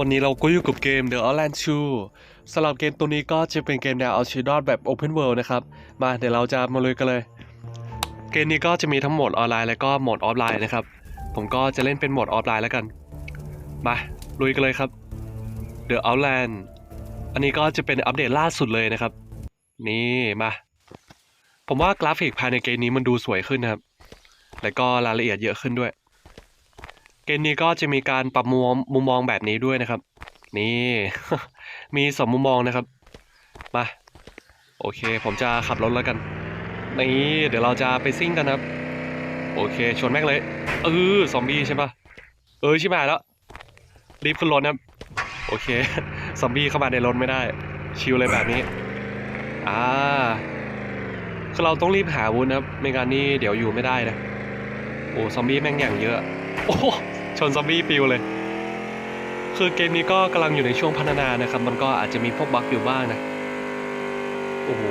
วันนี้เราก็อยู่กับเกม The Outland 2สำหรับเกมตัวนี้ก็จะเป็นเกมแนวเอาชีวิตรอดแบบ Open World นะครับ มาเดี๋ยวเราจะมาลุยกันเลย เกมนี้ก็จะมีทั้งโหมดออนไลน์และก็โหมดออฟไลน์นะครับ ผมก็จะเล่นเป็นโหมดออฟไลน์แล้วกัน มาลุยกันเลยครับ The Outland อันนี้ก็จะเป็นอัปเดตล่าสุดเลยนะครับ นี่มา ผมว่ากราฟิกภายในเกมนี้มันดูสวยขึ้นนะครับ แล้วก็รายละเอียดเยอะขึ้นด้วย เกมนี้ก็จะมีการปรับมุมมุมมองแบบนี้ด้วยนะครับ นี่ มีสองมุมมองนะครับ มา โอเค ผมจะขับรถแล้วกัน นี่ เดี๋ยวเราจะไปซิ่งกันนะครับ โอเค ชนแม่งเลย เออซอมบี้ใช่ปะเออ ชิบหายแล้ว รีบขึ้นรถนะครับโอเค ซอมบี้เข้ามาในรถไม่ได้ ชิลเลยแบบนี้ อ่า คือเราต้องรีบหาวุธนะครับ ไม่งั้นนี่เดี๋ยวอยู่ไม่ได้นะ โอ้ ซอมบี้แม่งอย่างเยอะ โอ้ ชนซอมบี้ปิวเลย คือเกมนี้ก็กำลังอยู่ในช่วงพัฒนานะครับ มันก็อาจจะมีพวกบั๊กอยู่บ้างนะ โอ้โห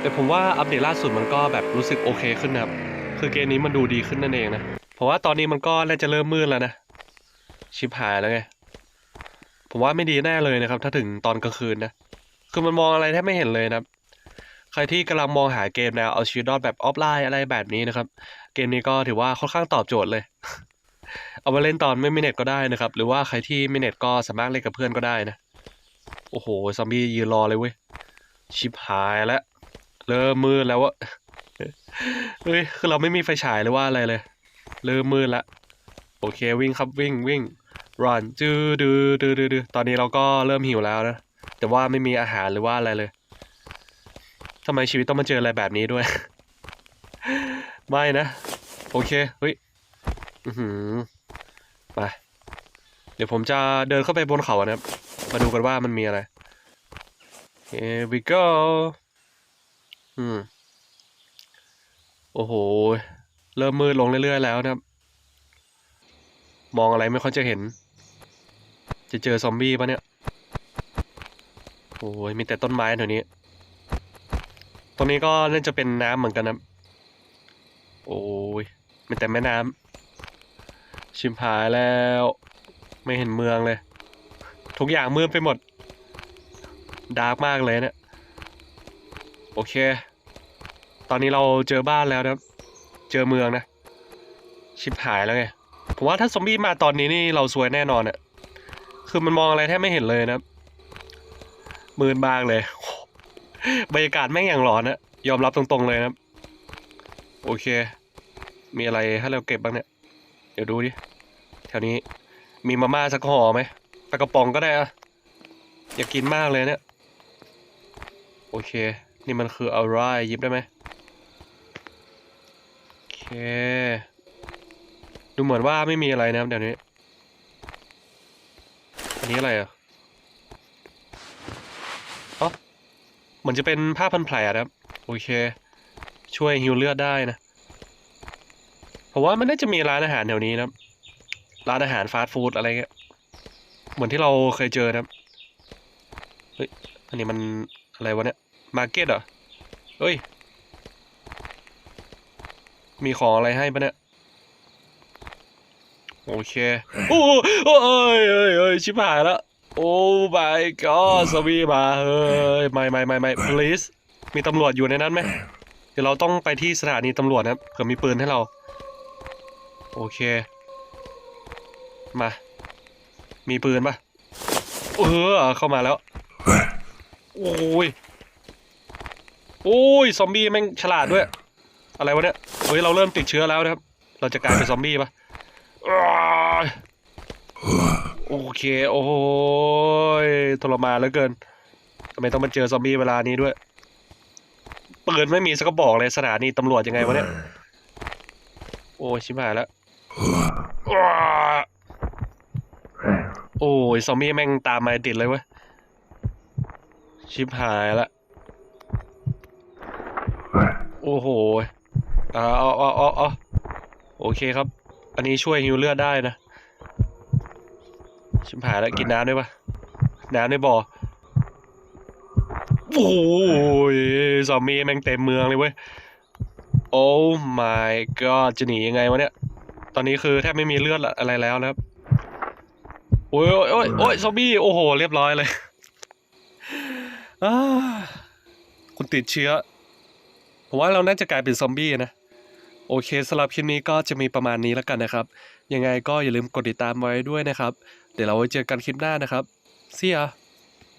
แต่ผมว่าอัปเดตล่าสุดมันก็แบบรู้สึกโอเคขึ้นนะครับ คือเกมนี้มันดูดีขึ้นนั่นเองนะ เพราะว่าตอนนี้มันก็น่าจะเริ่มมืดแล้วนะ ชิบหายแล้วไง ผมว่าไม่ดีแน่เลยนะครับ ถ้าถึงตอนกลางคืนนะ คือมันมองอะไรแทบไม่เห็นเลยนะครับใครที่กำลังมองหาเกมแนวเอาชีวิตรอดแบบออฟไลน์อะไรแบบนี้นะครับ เกมนี้ก็ถือว่าค่อนข้างตอบโจทย์เลย เอามาเล่นตอนไม่มีเน็ตก็ได้นะครับ หรือว่าใครที่มีเน็ตก็สามารถเล่นกับเพื่อนก็ได้นะ โอ้โห ซอมบี้ยืนรอเลยเว้ย ชิบหายแล้ว เริ่มมืดแล้วอะเฮ้ย คือเราไม่มีไฟฉายหรือว่าอะไรเลย เริ่มมืดละ โอเควิ่งครับวิ่งวิ่ง run จื้อดื้อดื้อดือดือตอนนี้เราก็เริ่มหิวแล้วนะ แต่ว่าไม่มีอาหารหรือว่าอะไรเลยทำไมชีวิตต้องมาเจออะไรแบบนี้ด้วย ไม่นะ โอเค เฮ้ย อือหือไปเดี๋ยวผมจะเดินเข้าไปบนเขานะครับ มาดูกันว่ามันมีอะไร Here we go อืม โอ้โห เริ่มมืดลงเรื่อยๆแล้วนะครับ มองอะไรไม่ค่อยจะเห็น จะเจอซอมบี้ปะเนี่ย โอ้ยมีแต่ต้นไม้แถวนี้ ตรงนี้ก็น่าจะเป็นน้ำเหมือนกันนะ โอ้ยมีแต่แม่น้ำชิมหายแล้ว ไม่เห็นเมืองเลย ทุกอย่างมืดไปหมด ดาร์กมากเลยเนี่ยโอเค ตอนนี้เราเจอบ้านแล้วนะเจอเมืองนะ ชิบหายแล้วไงผมว่าถ้าซอมบี้มาตอนนี้นี่เราซวยแน่นอนอะคือมันมองอะไรแทบไม่เห็นเลยนะมืดมากเลย บรรยากาศแม่งอย่างหลอนนะยอมรับตรงๆเลยนะ โอเค มีอะไรให้เราเก็บบ้างเนี่ย เดี๋ยวดูดิ แถวนี้มีมาม่าสักห่อไหมปลากระป๋องก็ได้อะอยากกินมากเลยเนี่ย โอเค นี่มันคืออะไรยิบได้ไหมโอเค ดูเหมือนว่าไม่มีอะไรนะเดี๋ยวนี้ อันนี้อะไรอะอ๋อเหมือนจะเป็นผ้าพันแผลนะครับ โอเค ช่วยฮิวเลือดได้นะ ผมว่ามันน่าจะมีร้านอาหารแถวนี้นะครับร้านอาหารฟาสต์ฟู้ดอะไรเงี้ยเหมือนที่เราเคยเจอนะครับเฮ้ยอันนี้มันอะไรวะเนี่ยมาร์เก็ตเหรอเฮ้ย มีของอะไรให้ปะเนี่ยโอเคโอ้โอ้ยเอ้ยเอ้ยชิบหายแล้วโอ้ my god สวีมาเฮ้ยไม่ไม่ไม่ไม่ please มีตำรวจอยู่ในนั้นไหมเดี๋ยวเราต้องไปที่สถานีตำรวจนะครับเผื่อมีปืนให้เรา โอเค มา มีปืนปะเออเข้ามาแล้ว โอ้ย โอ้ย ซอมบี้แม่งฉลาดด้วย อะไรวะเนี่ย เฮ้ย เราเริ่มติดเชื้อแล้วนะครับ เราจะกลายเป็นซอมบี้ปะโอเค โอ้ยทรมานเหลือเกินทำไมต้องมาเจอซอมบี้เวลานี้ด้วย ปืนไม่มีสักกระบอกเลยสถานีตำรวจยังไงวะเนี่ย โอ้ชิบหายแล้ว โอ้ยซอมบี้แม่งตามมาติดเลยเว้ย ชิบหายละ โอ้โหเอาอาเอาเอาเอาโอเคครับ อันนี้ช่วยฮิวเลือดได้นะ ชิบหายแล้วกินน้ำด้วยปะน้ำในบ่อโอ้ยซอมบี้แม่งเต็มเมืองเลยเว้ย โอ้ my god จะหนียังไงวะเนี่ย ตอนนี้คือแทบไม่มีเลือดอะไรแล้วนะครับ โอ้ยโอ้ยโอ้ยซอมบี้ โอ้โห เรียบร้อยเลยอคุณติดเชื้อ ผมว่าเราน่าจะกลายเป็นซอมบี้นะ โอเคสำหรับคลิปนี้ก็จะมีประมาณนี้แล้วกันนะครับ ยังไงก็อย่าลืมกดติดตามไว้ด้วยนะครับ เดี๋ยวเราไว้เจอกันคลิปหน้านะครับ See ya